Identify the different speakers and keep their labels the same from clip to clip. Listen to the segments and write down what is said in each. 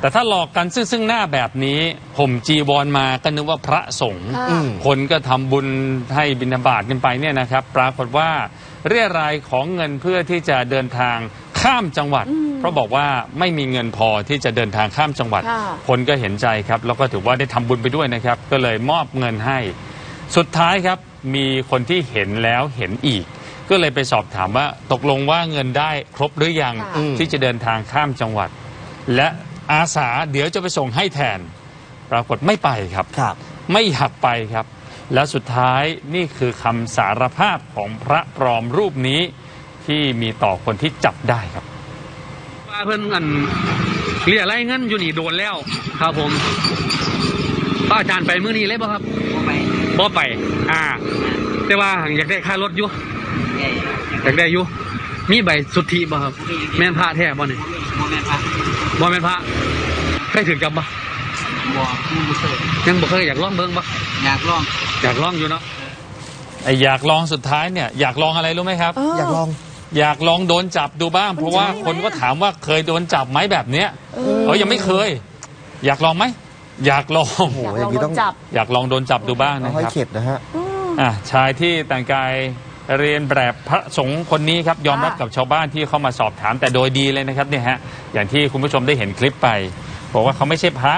Speaker 1: แต่ถ้าหลอกกันซึ่งซึ่งหน้าแบบนี้ห่มจีวรมาก็นึกว่าพระสงฆ์
Speaker 2: ค่ะ
Speaker 3: อืม
Speaker 1: คนก็ทำบุญให้บิณฑบาตกันไปเนี่ยนะครับ ปรากฏว่าเรียรายของเงินเพื่อที่จะเดินทางข้ามจังหวัด
Speaker 2: อืม
Speaker 1: เพราะบอกว่าไม่มีเงินพอที่จะเดินทางข้ามจังหวัด
Speaker 2: ค่ะ
Speaker 1: คนก็เห็นใจครับ แล้วก็ถือว่าได้ทำบุญไปด้วยนะครับ ก็เลยมอบเงินให้ สุดท้ายครับมีคนที่เห็นแล้วเห็นอีกก็เลยไปสอบถามว่าตกลงว่าเงินได้ครบหรือยัง
Speaker 2: ค่ะ
Speaker 3: อืม
Speaker 1: ที่จะเดินทางข้ามจังหวัด และ อาสาเดี๋ยวจะไปส่งให้แทน ปรากฏไม่ไปครับ
Speaker 3: ครับ
Speaker 1: ไม่อยากไปครับ แล้วสุดท้ายนี่คือคำสารภาพของพระปลอมรูปนี้ที่มีต่อคนที่จับได้ครับ
Speaker 4: ว่าเพิ่นอันเรียกไรเงินอยู่นี่โดนแล้วครับผมป้าอาจารย์ไปมื้อนี้เลยบ่ครับ
Speaker 5: บ่ไป
Speaker 4: บ่ไปอ่า แต่ว่าหังอยากได้ค่ารถอยู่
Speaker 5: ใหญ่
Speaker 4: อยากได้อยู่มีใบสุทธิบ่ครับ แม่นพระแท้บ่นี่
Speaker 5: โมเมนต์พระ
Speaker 4: บ่แม่นพระเคยถึงจับบ่
Speaker 5: บัวมูบุเซอร์
Speaker 4: ยังบ่เคยอยากลองเบิ่งบ่
Speaker 5: อยากลอง
Speaker 4: อยากลองอยู่เนาะ
Speaker 1: ไออยากลองสุดท้ายเนี่ยอยากลองอะไรรู้ไหมครับ
Speaker 2: เออ
Speaker 3: อยากลอง
Speaker 1: อยากลองโดนจับดูบ้าง เพราะว่า
Speaker 2: ใช่ไหม
Speaker 1: คนก็ถามว่าเคยโดนจับไหมแบบเนี้ย
Speaker 2: เออ
Speaker 1: เออยังไม่เคย อยากลองไหมอยากลอง
Speaker 3: โอ้โห
Speaker 2: อยาก
Speaker 3: อ
Speaker 2: ลอง
Speaker 3: ย่างนี้
Speaker 2: โด
Speaker 3: ต้อง
Speaker 2: นจับ
Speaker 1: อยากลองโดนจับดูบ้าง
Speaker 3: ต้อ
Speaker 1: นะ
Speaker 3: งให้
Speaker 1: ครับ
Speaker 3: เข็ดนะฮะ
Speaker 2: อืม
Speaker 1: อะชายที่แต่งกาย เรียนแบบพระสงฆ์คนนี้ครับยอมรับ
Speaker 2: ค่ะ
Speaker 1: กับชาวบ้านที่เข้ามาสอบถามแต่โดยดีเลยนะครับเนี่ยฮะอย่างที่คุณผู้ชมได้เห็นคลิปไป บอกว่าเขาไม่ใช่พระ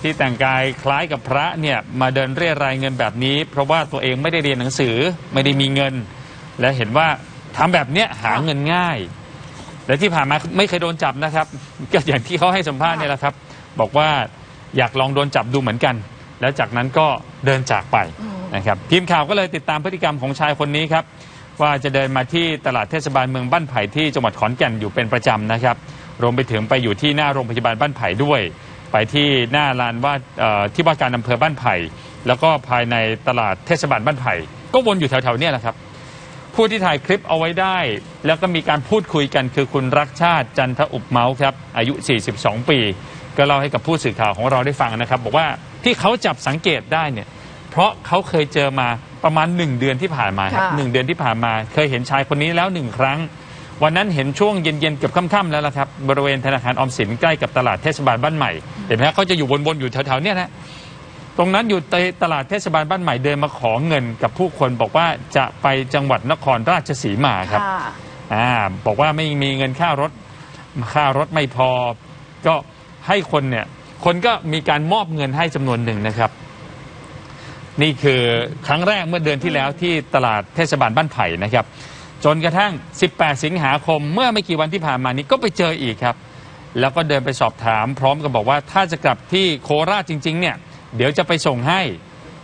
Speaker 1: ที่แต่งกายคล้ายกับพระเนี่ยมาเดินเรียรายเงินแบบนี้ เพราะว่าตัวเองไม่ได้เรียนหนังสือไม่ได้มีเงิน และเห็นว่าทำแบบเนี้ยหาเงินง่าย และที่ผ่านมาไม่เคยโดนจับนะครับ ก็อย่างที่เขาให้สัมภาษณ์เนี่ยแหละครับ บอกว่าอยากลองโดนจับดูเหมือนกัน แล้วจากนั้นก็เดินจากไป
Speaker 2: อืม
Speaker 1: นะครับทีมข่าวก็เลยติดตามพฤติกรรมของชายคนนี้ครับว่าจะเดินมาที่ตลาดเทศบาลเมืองบ้านไผ่ที่จังหวัดขอนแก่นอยู่เป็นประจำนะครับ รวมไปถึงไปอยู่ที่หน้าโรงพยาบาลบ้านไผ่ด้วย ไปที่หน้าลานว่าที่ว่าการอำเภอบ้านไผ่ แล้วก็ภายในตลาดเทศบาลบ้านไผ่ ก็วนอยู่แถวๆนี้แหละครับผู้ที่ถ่ายคลิปเอาไว้ได้ แล้วก็มีการพูดคุยกันคือคุณรักชาติจันทอุบเมาส์ครับอายุ 42 ปี ก็เล่าให้กับผู้สื่อข่าวของเราได้ฟังนะครับ บอกว่าที่เขาจับสังเกตได้เนี่ย เพราะเขาเคยเจอมาประมาณ 1 เดือนที่ผ่านมาครับ
Speaker 2: ค่ะ
Speaker 1: หนึ่งเดือนที่ผ่านมา เคยเห็นชายคนนี้แล้วหนึ่งครั้ง วันนั้นเห็นช่วงเย็นๆเกือบค่ำๆแล้วล่ะครับบริเวณธนาคารออมสินใกล้กับตลาดเทศบาลบ้านใหม่ เห็นไหมฮะเขาจะอยู่วนๆอยู่แถวๆเนี้ยนะ ตรงนั้นอยู่ในตลาดเทศบาลบ้านใหม่เดินมาขอเงินกับผู้คนบอกว่าจะไปจังหวัดนครราชสีมาครับ
Speaker 2: ค่ะ
Speaker 1: อ่าบอกว่าไม่มีเงินค่ารถค่ารถไม่พอ ก็ให้คนเนี่ยคนก็มีการมอบเงินให้จำนวนหนึ่งนะครับ นี่คือครั้งแรกเมื่อเดือนที่แล้วที่ตลาดเทศบาลบ้านไผ่นะครับ จนกระทั่ง 18 สิงหาคมเมื่อไม่กี่วันที่ผ่านมานี้ก็ไปเจออีกครับ แล้วก็เดินไปสอบถาม พร้อมกับบอกว่าถ้าจะกลับที่โคราชจริง ๆ เนี่ย เดี๋ยวจะไปส่งให้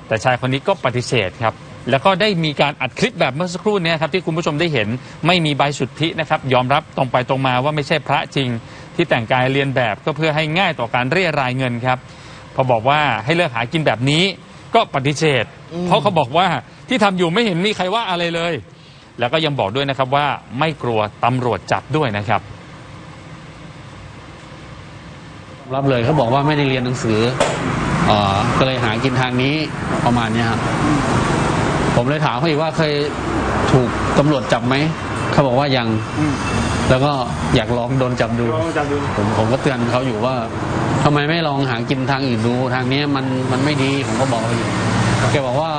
Speaker 1: แต่ชายคนนี้ก็ปฏิเสธครับ แล้วก็ได้มีการอัดคลิปแบบเมื่อสักครู่นี้ครับที่คุณผู้ชมได้เห็นไม่มีใบสุทธินะครับยอมรับตรงไปตรงมาว่าไม่ใช่พระจริง ที่แต่งกายเรียนแบบก็เพื่อให้ง่ายต่อการเรียรายเงินครับพอบอกว่าให้เลิกหากินแบบนี้ ก็ปฏิเสธเพราะเขาบอกว่าที่ทำอยู่ไม่เห็นมีใครว่าอะไรเลย แล้วก็ยังบอกด้วยนะครับว่าไม่กลัวตำรวจจับด้วยนะครับ
Speaker 4: รับเลยเขาบอกว่าไม่ได้เรียนหนังสือเอ่อก็เลยหากินทางนี้ประมาณเนี้ยครับผมเลยถามเขาอีกว่าเคยถูกตำรวจจับไหมเขาบอกว่ายังแล้วก็อยากลองโดนจับดู ผมผมก็เตือนเขาอยู่ว่า ทำไมไม่ลองหากินทางอื่นดูทางเนี้ยมันมันไม่ดีผมก็บอกเขาอยู่แกบอกว่า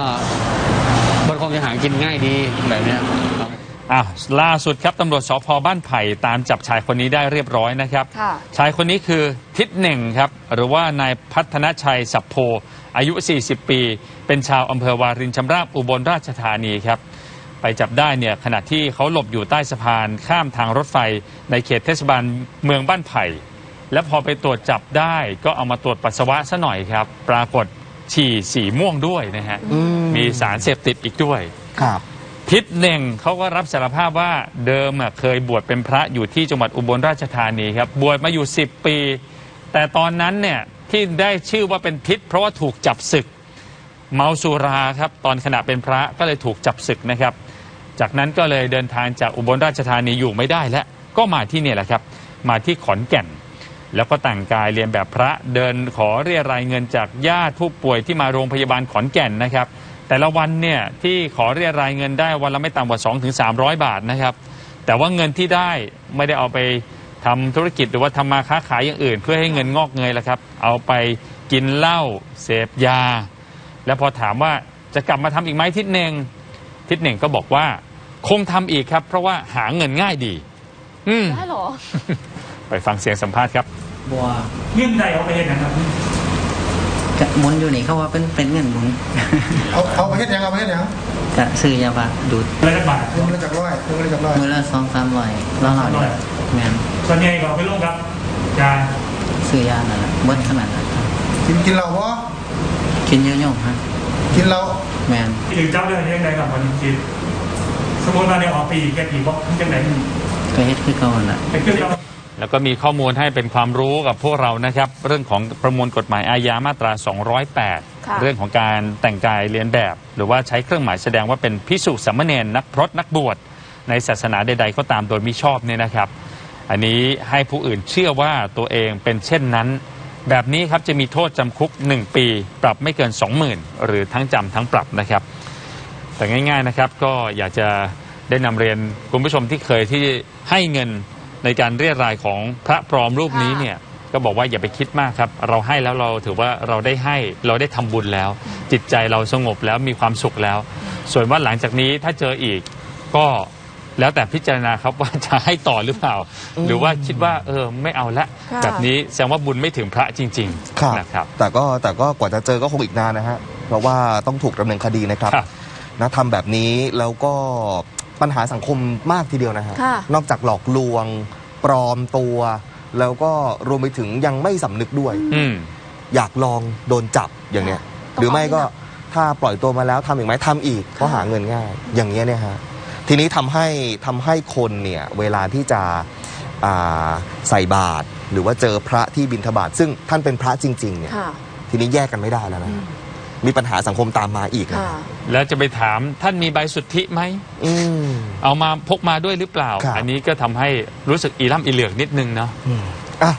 Speaker 4: มันคงจะหากินง่ายดีแบบเนี้ยครับ
Speaker 1: อะล่าสุดครับตำรวจสพบ้านไผ่ตามจับชายคนนี้ได้เรียบร้อยนะครับ
Speaker 2: ค่ะ
Speaker 1: ชายคนนี้คือทิศเหน่งครับ หรือว่านายพัฒนชัยสัพโพ อายุ 40 ปี เป็นชาวอำเภอวารินชำราบอุบลราชธานีครับ ไปจับได้เนี่ยขณะที่เขาหลบอยู่ใต้สะพานข้ามทางรถไฟในเขตเทศบาลเมืองบ้านไผ่ และพอไปตรวจจับได้ก็เอามาตรวจปัสสาวะซะหน่อยครับ ปรากฏฉี่สีม่วงด้วยนะฮะ
Speaker 3: อืม
Speaker 1: มีสารเสพติดอีกด้วย
Speaker 3: ครับ
Speaker 1: ทิศเน่งเขาก็รับสารภาพว่าเดิมอะเคยบวชเป็นพระอยู่ที่จังหวัดอุบลราชธานีครับ บวชมาอยู่ 10 ปี แต่ตอนนั้นเนี่ยที่ได้ชื่อว่าเป็นทิศเพราะว่าถูกจับศึก เมาสุราครับตอนขณะเป็นพระก็เลยถูกจับศึกนะครับ จากนั้นก็เลยเดินทางจากอุบลราชธานีอยู่ไม่ได้แล้วก็มาที่เนี่ยแหละครับ มาที่ขอนแก่น แล้วก็แต่งกายเรียนแบบพระเดินขอเรียรายเงินจากญาติผู้ป่วยที่มาโรงพยาบาลขอนแก่นนะครับ แต่ละวันเนี่ยที่ขอเรียรายเงินได้วันละไม่ต่ำกว่า 2-300 บาทนะครับ แต่ว่าเงินที่ได้ไม่ได้เอาไปทำธุรกิจหรือว่าทำมาค้าขายอย่างอื่น เพื่อให้เงินงอกเงยแหละครับ เอาไปกินเหล้าเสพยา แล้วพอถามว่าจะกลับมาทำอีกไหมทิศเน่งทิศเน่งก็บอกว่า คงทำอีกครับ เพราะว่าหาเงินง่ายดี อืม
Speaker 2: ได้หรอ
Speaker 1: ไปฟังเสียงสัมภาษณ์ครับ
Speaker 5: บัว
Speaker 3: เงื่อนใดเอาไปเห็นนะครับ
Speaker 5: กะหมุนอยู่นี่เขาว่าเป็นเป็นเงินหมุน
Speaker 6: เอาเอาไปเฮ็ดหยังเอาไปเฮ็ดหยัง
Speaker 5: กะซื้อยาบ้าดูด
Speaker 3: ระดับบาท
Speaker 6: เพิ่งมาจากร้อยเพิ่งมาจากร้อย
Speaker 5: มือละสองสามร้อยแล้วเราเนี่ยแมน
Speaker 3: ส่วนใหญ่ก็เอาไปลงครับยา
Speaker 5: ซื้อยานั่นแหละเบิ้ขนาดนั้นครับ
Speaker 6: กินกินเหล้าบ่
Speaker 5: กินเยอะๆฮะ
Speaker 6: กินเหล้า
Speaker 5: แมน
Speaker 3: ที่ถึงเจ้าเรื่องนี้ยังไงกับวันจริงสมมติว่าเนี่ยออกปีแกปีบอกยังไง
Speaker 5: ก็เฮ็ดคือเก่านั่นแหละ
Speaker 3: ไปขึ้นเรา
Speaker 1: แล้วก็มีข้อมูลให้เป็นความรู้กับพวกเรานะครับ เรื่องของประมวลกฎหมายอาญามาตรา
Speaker 2: ค่ะ
Speaker 1: 208 เรื่องของการแต่งกายเลียนแบบ หรือว่าใช้เครื่องหมายแสดงว่าเป็นพิสุสามเณรนักพรตนักบวชในศาสนาใด ๆ ก็ตามโดยมิชอบเนี่ยนะครับ อันนี้ให้ผู้อื่นเชื่อว่าตัวเองเป็นเช่นนั้น แบบนี้ครับจะมีโทษจำคุก 1 ปี ปรับไม่เกิน 20,000 หรือทั้งจำทั้งปรับนะครับ แต่ง่ายๆนะครับก็อยากจะได้นำเรียนคุณผู้ชมที่เคยที่ให้เงิน ในการเรียรายของพระปลอมรูปนี้เนี่ยก็บอกว่าอย่าไปคิดมากครับ เราให้แล้วเราถือว่าเราได้ให้เราได้ทำบุญแล้ว จิตใจเราสงบแล้วมีความสุขแล้ว ส่วนว่าหลังจากนี้ถ้าเจออีกก็แล้วแต่พิจารณาครับว่าจะให้ต่อหรือเปล่า หรือว่าคิดว่าเออไม่เอาละ
Speaker 2: ค่ะ
Speaker 1: แบบนี้แสดงว่าบุญไม่ถึงพระจริง
Speaker 7: ครับ
Speaker 1: ๆนะครับ
Speaker 7: แต่ก็แต่ก็กว่าจะเจอก็คงอีกนานนะฮะเพราะว่าต้องถูกดำเนินคดีนะครับ
Speaker 1: ครับ
Speaker 7: นะทำแบบนี้แล้วก็ ปัญหาสังคมมากทีเดียวนะฮะ
Speaker 2: ค่ะ
Speaker 7: นอกจากหลอกลวง ปลอมตัว แล้วก็รวมไปถึงยังไม่สำนึกด้วย
Speaker 1: อืม
Speaker 7: อยากลองโดนจับอย่างเนี้ยหรือไม่ก็ถ้าปล่อยตัวมาแล้วทำอีกไหมทำอีกเพราะหาเงินง่าย อย่างเงี้ยเนี่ยฮะทีนี้ทำให้ทำให้คนเนี่ยเวลาที่จะอ่าใส่บาตรหรือว่าเจอพระที่บิณฑบาตซึ่งท่านเป็นพระจริงๆเนี่ย
Speaker 2: ค่ะ
Speaker 7: ทีนี้แยกกันไม่ได้แล้วนะ มีปัญหาสังคมตามมาอีกนะ
Speaker 2: ค่ะ
Speaker 1: แล้วจะไปถามท่านมีใบสุทธิไหม
Speaker 7: อืม
Speaker 1: เอามาพกมาด้วยหรือเปล่า
Speaker 7: ครับ
Speaker 1: อันนี้ก็ทำให้รู้สึกอีล่ำอีเหลือกนิดนึงเนาะ
Speaker 7: อะ